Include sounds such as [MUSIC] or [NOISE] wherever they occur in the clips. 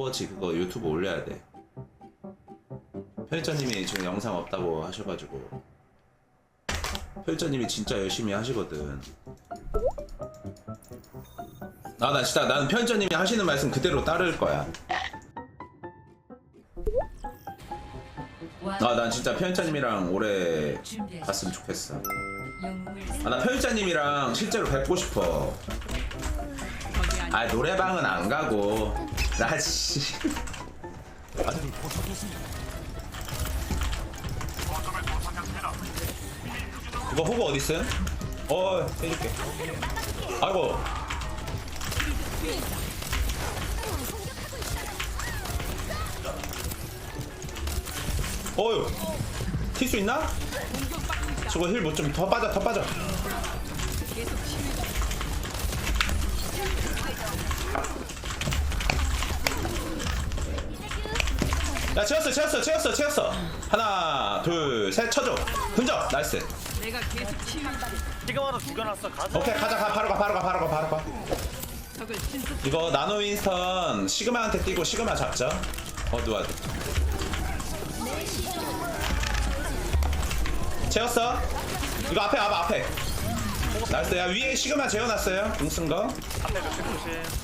오버워치 그거 유튜브 올려야 돼. 편집자님이 지금 영상 없다고 하셔가지고 편집자님이 진짜 열심히 하시거든. 아나 진짜 나는 편집자님이 하시는 말씀 그대로 따를 거야. 아 난 진짜 편집자님이랑 오래 갔으면 좋겠어. 아 나 편집자님이랑 실제로 뵙고 싶어. 아 노래방은 안 가고 나 씨. 이거 호구 어디 있음? 어 해줄게. 아이고. 어휴. 튈수 있나? 저거 힐 못 좀 더 빠져 더 빠져. 야 채웠어 채웠어 채웠어 채웠어. 하나 둘셋 쳐줘. 흔적 나이스. 내가 계속 치유한다. 지금 하나 죽여놨어. 가자. 오케이 가자 가 바로 가 바로 가 바로 가 바로 가. 적을 이거 나노 윈스턴 시그마한테 뛰고 시그마 잡자 어 누가 채웠어? 이거 앞에 와봐 앞에. 나이스. 야 위에 시그마 재워놨어요? 궁쓴거? 앞에 조심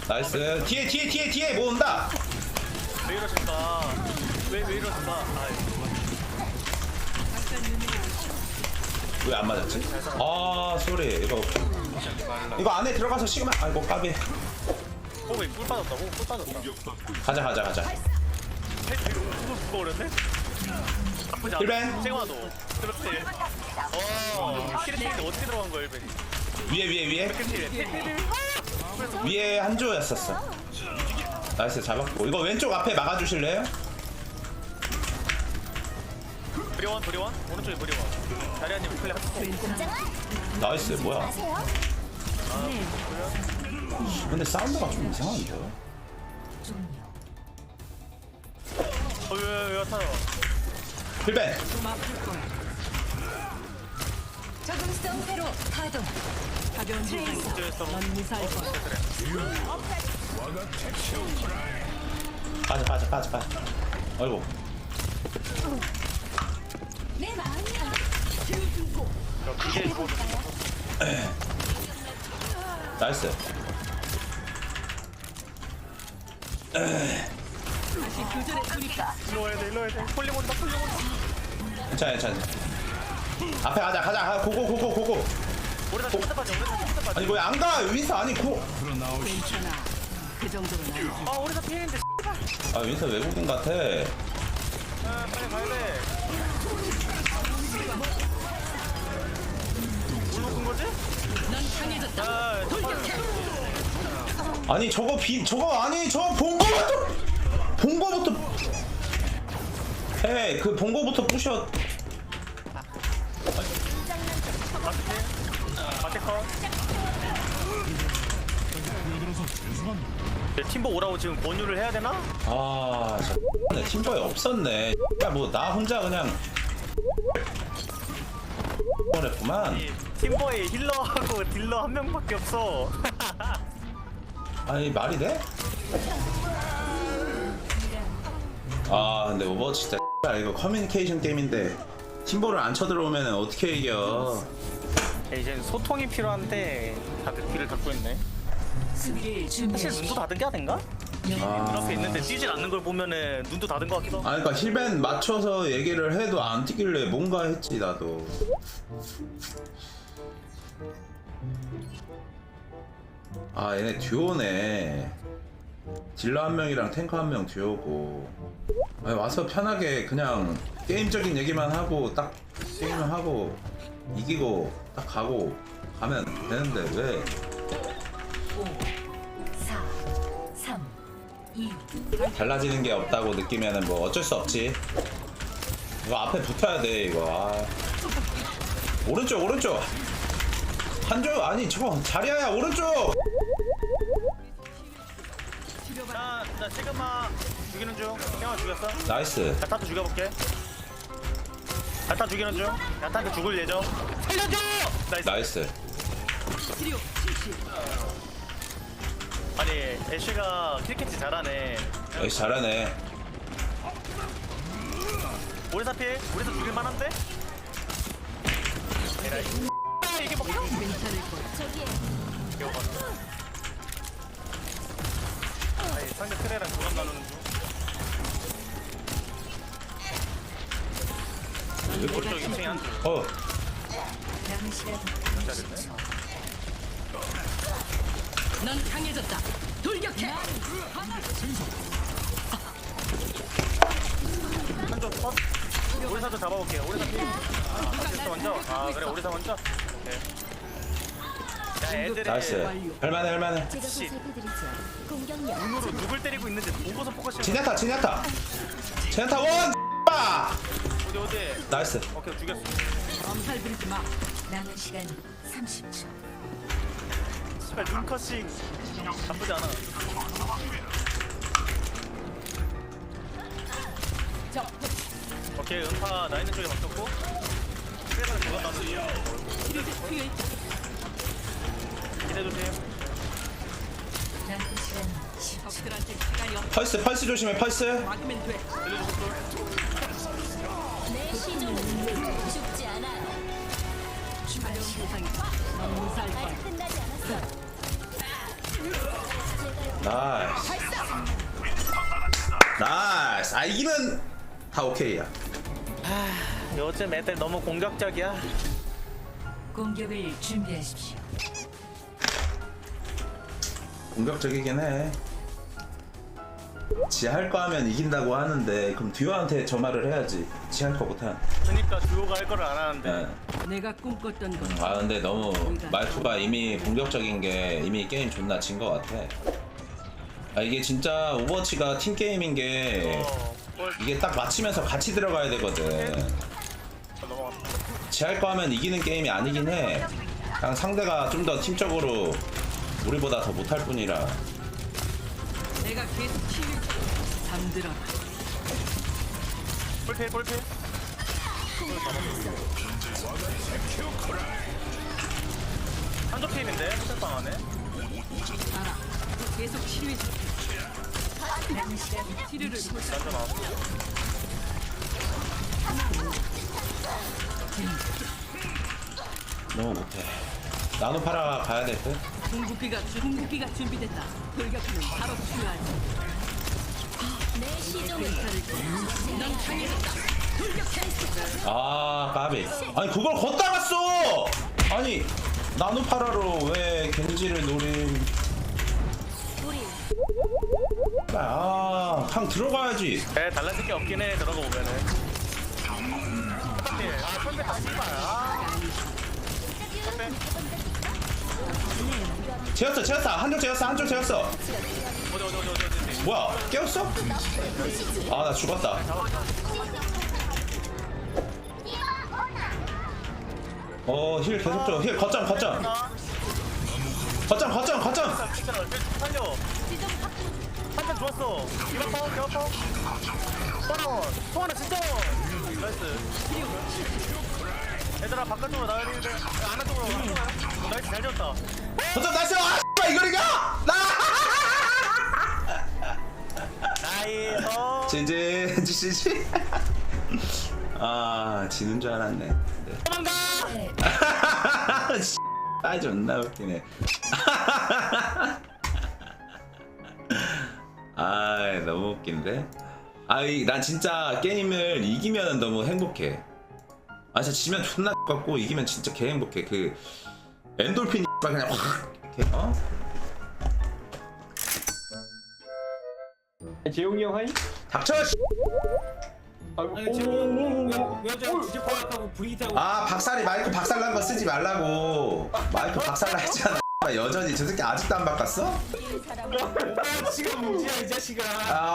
나이스. 뒤에 뒤에 뒤에 뒤에. 뭐 온다. 왜 이러신다 왜, 왜 이러신다 아이, 왜안 맞았지? 아 쏘리. 이거 이거 안에 들어가서 시그마 아이고 까비. 호흡이 꿀 빠졌다 호흡 꿀 빠졌다. 가자 가자 가자. 헬? 나쁘지 힐벤. 생화도. 그렇지. 어 키리티인데 어떻게 들어간 거야 힐벤이? 위에 위에 위에? 위에 한 조였었어. 나이스 잡았고. 이거 왼쪽 앞에 막아주실래요? 브리원 브리원 오른쪽에 브리원 다리아님 하트 나이스 뭐야? 근데 사운드가 좀 이상한데. 어왜왜 타요 거야. 적응성 회로 가동. 가벼운 부상이다. 이제서 넌 무사할 거야. 빠져 빠져 빠져 빠져. 아이고 내 마음이야. 이게 이거 나이스. 다시 교전에 돌입다. 일로 와야 돼 일로 와야 돼 폴링 온다 폴링 온다 괜찮아 괜찮아. 앞에 가자 가자 가 고고 고고 고고. 우리 다시 우리 아니 왜안 가? 윈스 아니 고. 괜찮아. 그 정도는 아니지. 아 우리 다 피해인데 아 윈스 외국인 같아. 아 빨리 가야 돼 저거 비 저거 아니 저거 본 거부터 본 거부터 해그 본 거부터 부셔. 네, 팀보 오라고 지금 권유를 해야 되나? 아 저, [LAUGHS] 팀버에 없었네. 야 뭐 나 혼자 그냥 보냈구만. 이 팀버에 힐러하고 딜러 한 명밖에 없어. [LAUGHS] 아니 말이 돼? 아 근데 오버워치 진짜 [LAUGHS] 이거 커뮤니케이션 게임인데 팀버를 안 쳐들어오면 어떻게 이겨? 네, 이제 소통이 필요한데 다들 귀를 닫고 있네 수비를 사실 눈도 준비하십시오. 닫은 게 아닌가? 이렇게 있는데 뛰질 않는 걸 보면은 눈도 닫은 것 같기도 하고. 아 그러니까 힐벤 맞춰서 얘기를 해도 안 뛰길래 뭔가 했지 나도. 아 얘네 듀오네. 딜러 한 명이랑 탱커 한 명 듀오고. 아니, 와서 편하게 그냥 게임적인 얘기만 하고 딱 게임을 하고 이기고 딱 가고 가면 되는데 왜? 5, 4, 3, 2, 달라지는 게 없다고 느끼면은 뭐 어쩔 수 없지. 이거 앞에 붙어야 돼 이거. 아. 오른쪽 오른쪽. 한쪽 아니 저거 자리야야 오른쪽. 자, 나 시그마 죽이는 중 시그마 죽였어 나이스. 야타도 죽여볼게 야타 죽이는 중 야타한테 죽을 예정 살려줘! 나이스 나이스. 아니 애쉬가 킬캐치 잘하네. 여기 잘하네. 오리사 피해? 오리사 죽일 만한데? 에라이. 아, 이게 먹혀? 이거 봐 아니 상대 트레랑 교감 나누는 중. 오른쪽 2층에 한줄 어. 시간 넌 강해졌다. 돌격해. 한쪽 컷 오리사도 잡아볼게요. 오리사 피 오리사 먼저. 아 그래 오리사 먼저? 오케이. 야 애들이 나이스. 할만해 할만해. 제가 씨. 보살펴드리죠. 공격력 눈으로 누굴 때리고 있는지 보고서 포커싱 지나타 지나타. 지나타 원 빠! 어디 어디? 나이스. 오케이 죽였어. 엄살 부리지 마. 남은 시간 30초. 씨발 눈컷싱 나쁘지 않아 저 오케이 음파 나 있는 쪽에 맞췄고 그래서 그건 나도. 기대 조심 남은 시간 10초. 적들한테 시간이 없. 펄스 펄스 조심해 펄스 막으면 돼. 내 시종은 죽지 않아요. 촬영 대상이 넌 무사할 거야. 끝나지 않았어. 나이스. 나이스. 아 이기면 다 오케이야. 요즘 애들 너무 공격적이야. 공격을 준비하십시오. 공격적이긴 해. 지 할 거 하면 이긴다고 하는데 그럼 듀오한테 저 말을 해야지. 지 할 거 못한 그니까 듀오가 할 거를 안 하는데. 예. 내가 꿈꿨던 건아 근데 너무 말투가 이미 공격적인 게 이미 게임 존나 진 거 같아 아 이게 진짜 오버워치가 팀 게임인 게어 뭘, 이게 딱 맞추면서 같이 들어가야 되거든 넘어갔다 지할 거 하면 이기는 게임이 아니긴 해 그냥 상대가 좀 더 팀적으로 우리보다 더 못할 뿐이라 내가 계속 치유. 잠들어라. 볼필 볼필 한쪽 필인데 스텝방 안에 알아. 계속 치료해 줄게. 나왔어 너무 못해 나노 파라 가야 될 듯? 궁극기가 주- 궁극기가 준비됐다. 돌격하면 바로 강해졌다. 아 까비 아니 그걸 걷다가 써 아니 나노 파라로 왜 겐지를 노림 우리 아항 들어가야지. 에 달라질 게 없긴 해 들어가 보면은. 아 선배 다 씨발 아 선배 재웠어 재웠어. 한쪽 재웠어 한쪽 재웠어. 어디 어디 어디 어디 어디 뭐야 깨웠어? 아 나 죽었다. 어 힐 계속 줘 힐 거점 거점. 아 거점 거점 거점. 진짜 살려 한잔 좋았어. 이만 파워 이만 파워 파워 통하나 진짜 나이스. 얘들아 바깥쪽으로 나가야 되는데. 안쪽으로 나이스 잘 지었다. 거점 나이스 아 X발, 이걸 이겨 나! 나이스. 진진 지지 아 지는 줄 알았네 네. 도망가! [LAUGHS] 씨, 아 존나 웃기네 [LAUGHS] 아 너무 웃긴데? 아이 난 진짜 게임을 이기면 너무 행복해. 아 진짜 지면 존나 같고 이기면 진짜 개 행복해. 그 엔돌핀이 그냥 확 이렇게, 어? 재용이 형 하이? 닥쳐 씨. 아이고. 아 박살이 마이크 박살난 거 쓰지 말라고. 마이크 박살나 했잖아 여전히 저 새끼 아직도 안 바꿨어? 지금 문제야 이 자식아?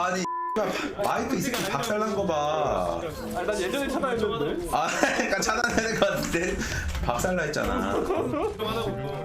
아니 마이크 이 새끼 박살난 거 봐. 아난 예전에 차단했는데. 아 그러니까 될것 같은데 박살나 했잖아. 하나고